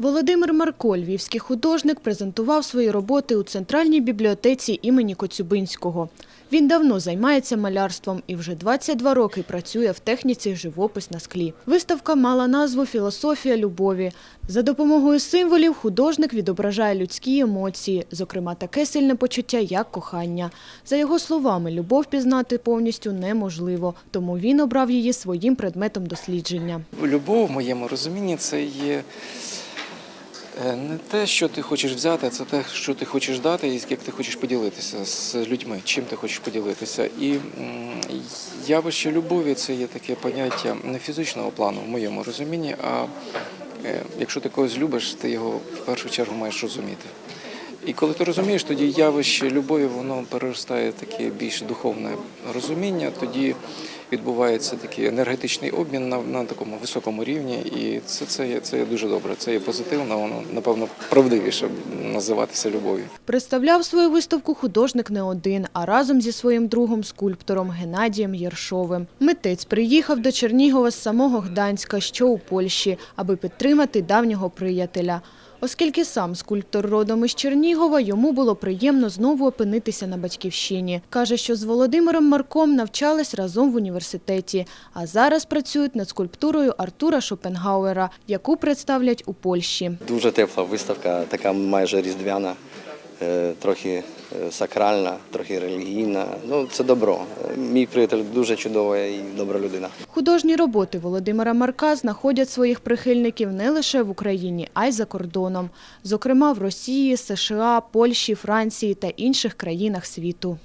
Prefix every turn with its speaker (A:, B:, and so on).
A: Володимир Марко, львівський художник, презентував свої роботи у Центральній бібліотеці імені Коцюбинського. Він давно займається малярством і вже 22 роки працює в техніці живопис на склі. Виставка мала назву Філософія любові. За допомогою символів художник відображає людські емоції, зокрема таке сильне почуття, як кохання. За його словами, любов пізнати повністю неможливо, тому він обрав її своїм предметом дослідження.
B: Любов в моєму розумінні це є не те, що ти хочеш взяти, а це те, що ти хочеш дати, і як ти хочеш поділитися з людьми, чим ти хочеш поділитися. І явище любові це є таке поняття не фізичного плану в моєму розумінні, а е, якщо ти когось любиш, ти його в першу чергу маєш розуміти. І коли ти розумієш, тоді явище любові воно переростає таке більш духовне розуміння, тоді відбувається такий енергетичний обмін на, на такому високому рівні, і це, це, є, це є дуже добре. Це є позитивно, воно напевно правдивіше називатися любов'ю.
A: Представляв свою виставку художник не один, а разом зі своїм другом скульптором Геннадієм Єршовим. Митець приїхав до Чернігова з самого Гданська, що у Польщі, аби підтримати давнього приятеля. Оскільки сам скульптор родом із Чернігова, йому було приємно знову опинитися на батьківщині. Каже, що з Володимиром Марком навчались разом в університеті, а зараз працюють над скульптурою Артура Шопенгауера, яку представлять у Польщі.
C: Дуже тепла виставка, така майже різдвяна, трохи е, сакральна, трохи релігійна. Ну, це добро. Е, Мій приятель дуже чудова і добра людина.
A: Художні роботи Володимира Марка знаходять своїх прихильників не лише в Україні, а й за кордоном, зокрема в Росії, США, Польщі, Франції та інших країнах світу.